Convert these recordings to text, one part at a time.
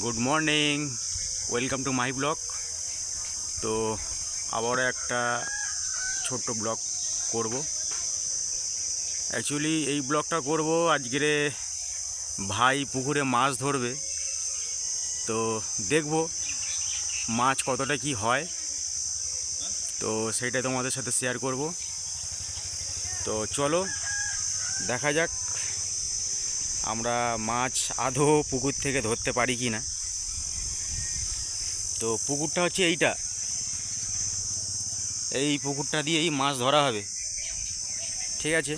Good morning welcome to my blog তো আবারও একটা ছোট্ট ব্লগ করব। অ্যাকচুয়ালি এই ব্লগটা করব আজকের ভাই পুকুরে মাছ ধরবে। তো দেখব মাছ কতটা কি হয়। তো সেইটাই তোমাদের সাথে শেয়ার করব। তো চলো, দেখা যাক। আমরা মাছ আধো পুকুর থেকে ধরতে পারি কি না? তো পুকুরটা হচ্ছে এইটা। এই পুকুরটা দিয়েই মাছ ধরা হবে। ঠিক আছে?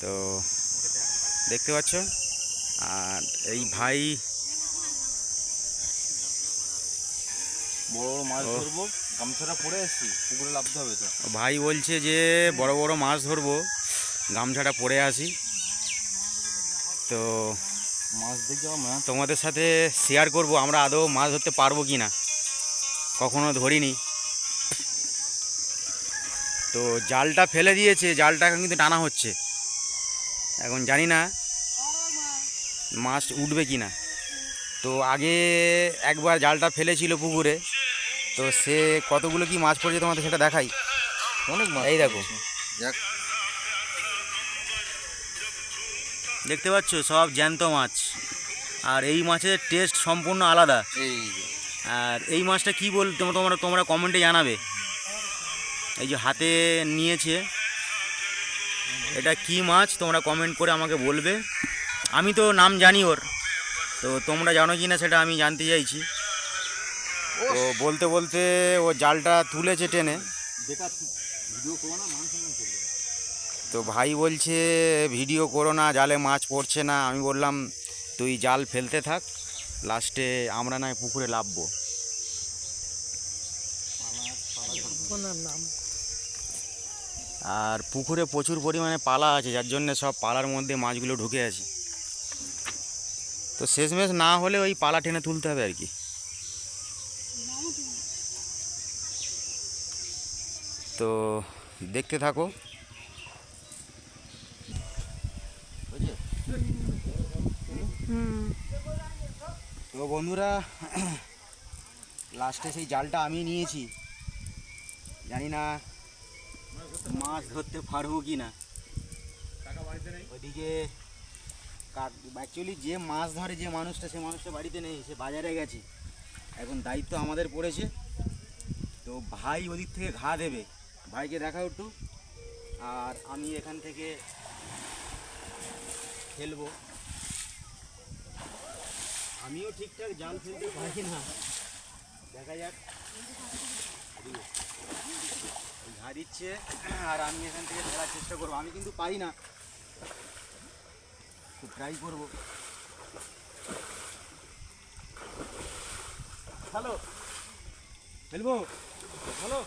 তো দেখতে পাচ্ছ? আর এই ভাই বড় বড় মাছ ধরবো গামছাটা পরে আসছি পুকুরে লাভতে হবে তো। ভাই বলছে যে বড় বড় মাছ ধরবো গামছাটা পরে আসি। তো মাছ দেখে আমার তোমাদের সাথে শেয়ার করব আমরা আদৌ মাছ ধরতে পারব কি না কখনো ধরিনি। তো জালটা ফেলে দিয়েছে জালটা এখন কিন্তু টানা হচ্ছে। এখন জানি না মাছ উঠবে কি না তো আগে একবার জালটা ফেলেছিল পুকুরে। তো সে কতগুলো কি মাছ পড়েছে তোমাদের সেটা দেখাই। অনেক মাছ এই। দেখ। দেখতে পাচ্ছ? সব জ্যান্ত মাছ। আর এই মাছের টেস্ট সম্পূর্ণ আলাদা। আর এই মাছটা কি বল তোমরা তোমরা তোমরা কমেন্টে জানাবে। এই যে হাতে নিয়েছে। এটা কি মাছ? তোমরা কমেন্ট করে আমাকে বলবে। আমি তো নাম জানি ওর। তো তোমরা জানো কি না সেটা আমি জানতে চাইছি। তো বলতে বলতে ও জালটা তুলেছে টেনে। বেকার ভিডিও না। তো ভাই বলছে, ভিডিও করো না, জালে মাছ পড়ছে না। আমি বললাম, তুই জাল ফেলতে থাক, লাস্টে আমরা নয় পুকুরে লাভবো আর পুকুরে প্রচুর পরিমাণে পালা আছে, যার জন্য সব পালার মধ্যে মাছগুলো ঢুকে আছে। তো শেষমেশ না হলে ওই পালা টেনে তুলতে হবে আর কি। তো দেখতে থাকো। তো বন্ধুরা লাস্টে সেই জালটা আমি নিয়েছি। জানি না মাছ ধরতে পারব কি না। ওইদিকে অ্যাকচুয়ালি যে মাছ ধরে, যে মানুষটা, সে মানুষটা বাড়িতে নেই, সে বাজারে গেছে। এখন দায়িত্ব আমাদের পড়েছে। তো ভাই ওদিক থেকে ঘা দেবে। ভাইকে দেখা একটু। আর আমি এখান থেকে ফেলব আমিও ঠিকঠাক জাল ফেলতে পারি না। দেখা যাক। এদিকে। ঘা দিচ্ছে আর আমি এখান থেকে ফেলার চেষ্টা করব। আমি কিন্তু পারি না। তো ট্রাই করব। হ্যালো ফেলব হ্যালো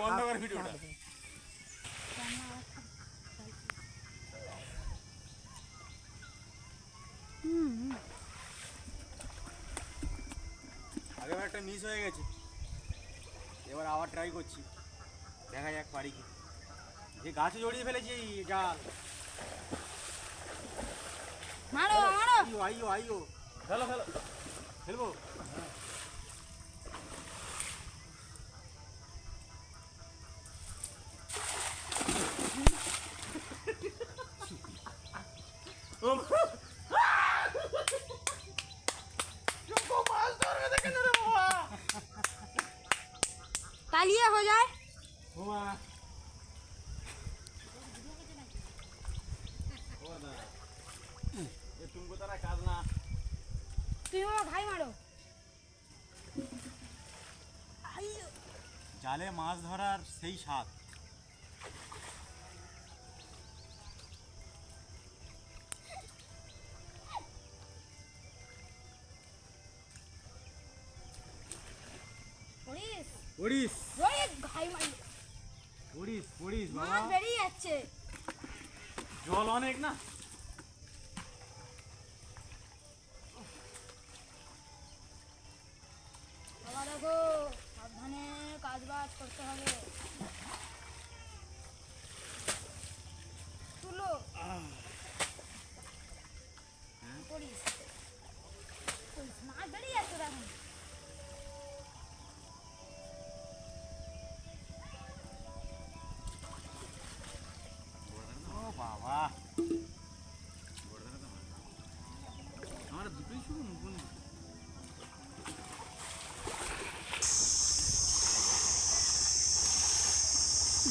বন্ধ কর ভিডিওটা। আগেবার একটা মিস হয়ে গেছে। এবার আবার ট্রাই করছি। দেখা যাক পারি কি। যে গাছে জড়িয়ে ফেলেছি এই জাল। মারো মারো। আইও আইও আইও ফেলো ফেলো। ফেলব? তালিয়ে হয়ে हो जाए। না তুই আমার ঘাই মারো জালে মাছ ধরার সেই স্বাদ পড়িস। পড়িস পড়িস বাবা। বেরিয়ে যাচ্ছে। জল অনেক না? বাবা দেখো সাবধানে কাজ বাজ করতে হবে।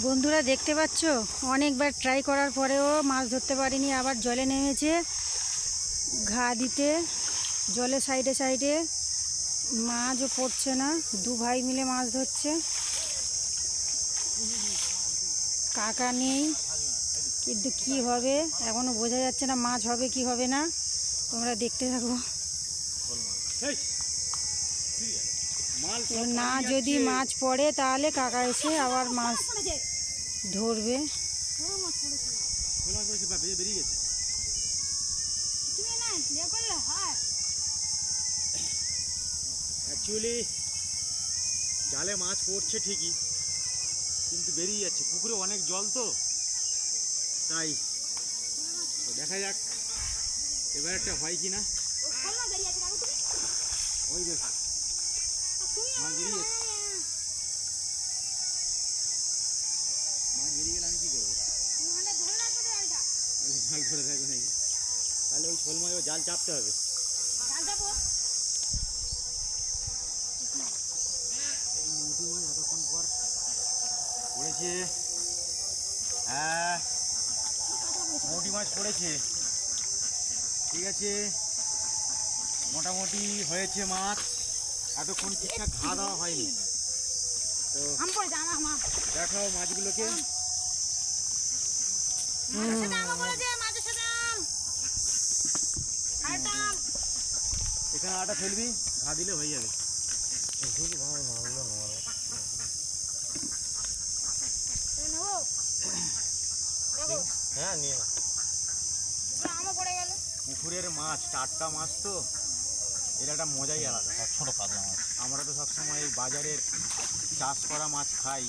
বন্ধুরা দেখতে পাচ্ছ? অনেকবার ট্রাই করার পরেও মাছ ধরতে পারিনি, আবার জলে নেমেছে। ঘা দিতে, জলে সাইডে সাইডে মাছও পড়ছে না, দু ভাই মিলে মাছ ধরছে। কাকা নেই, কিন্তু কি হবে? এখনও বোঝা যাচ্ছে না মাছ হবে কি হবে না। তোমরা দেখতে থাকো। না যদি মাছ পড়ে তাহলে কাকা এসে আবার মাছ ধরবে। বেরিয়ে গেছে তুমি না ইয়ে করলে হয় অ্যাকচুয়ালি জালে মাছ পড়ছে ঠিকই কিন্তু বেরিয়ে যাচ্ছে। পুকুরে অনেক জল তো তাই। তো দেখা যাক এবার একটা হয় কি না ও খোল না বেরিয়ে আছে কাকু তুমি। ওই দেখ। আর তুমি মাছ বেরিয়ে মাছ বেরিয়ে গেলে আমি কি করব? তুমি মানে জাল ধরে থাকবে নাকি? তাহলে ওই শোল মাছ জাল চাপতে হবে। এই মাছ এতক্ষণ পর পড়েছে। হ্যাঁ মৌটি মাছ পড়েছে। ঠিক আছে। মোটামুটি হয়েছে মাছ। এতক্ষণ ঠিকঠাক ঘা দেওয়া হয়নি। তো দেখাও মাছগুলোকে। এখানে আটা ফেলবি ঘা দিলে হয়ে যাবে। হ্যাঁ নিয়ে গেল। পুকুরের মাছ টাটকা মাছ তো। এর একটা মজাই আলাদা। ছোটো কাজা মাছ। আমরা তো সবসময় এই বাজারের চাষ করা মাছ খাই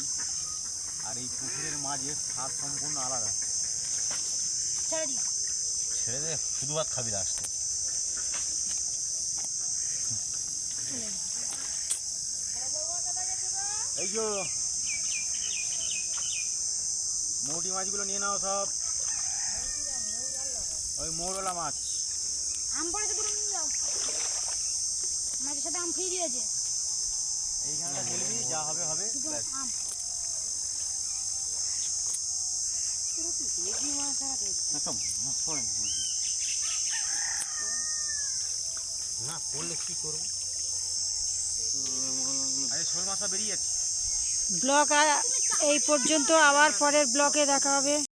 আর এই পুকুরের মাছের স্বাদ সম্পূর্ণ আলাদা। ছেড়ে দে শুধু ভাত খাবি লাস্টে এই যে মৌটি মাছগুলো নিয়ে নাও সব। ওই মৌরলা মাছ। আম পড়েছে দুটো নিয়ে যাও। মাছের সাথে আম ফ্রি দিয়েছে। এইখানটা ফেলবি যা হবে হবে। আম। না পড়লে কি করব? ব্লক এই পর্যন্ত আবার পরের ব্লকে দেখা হবে।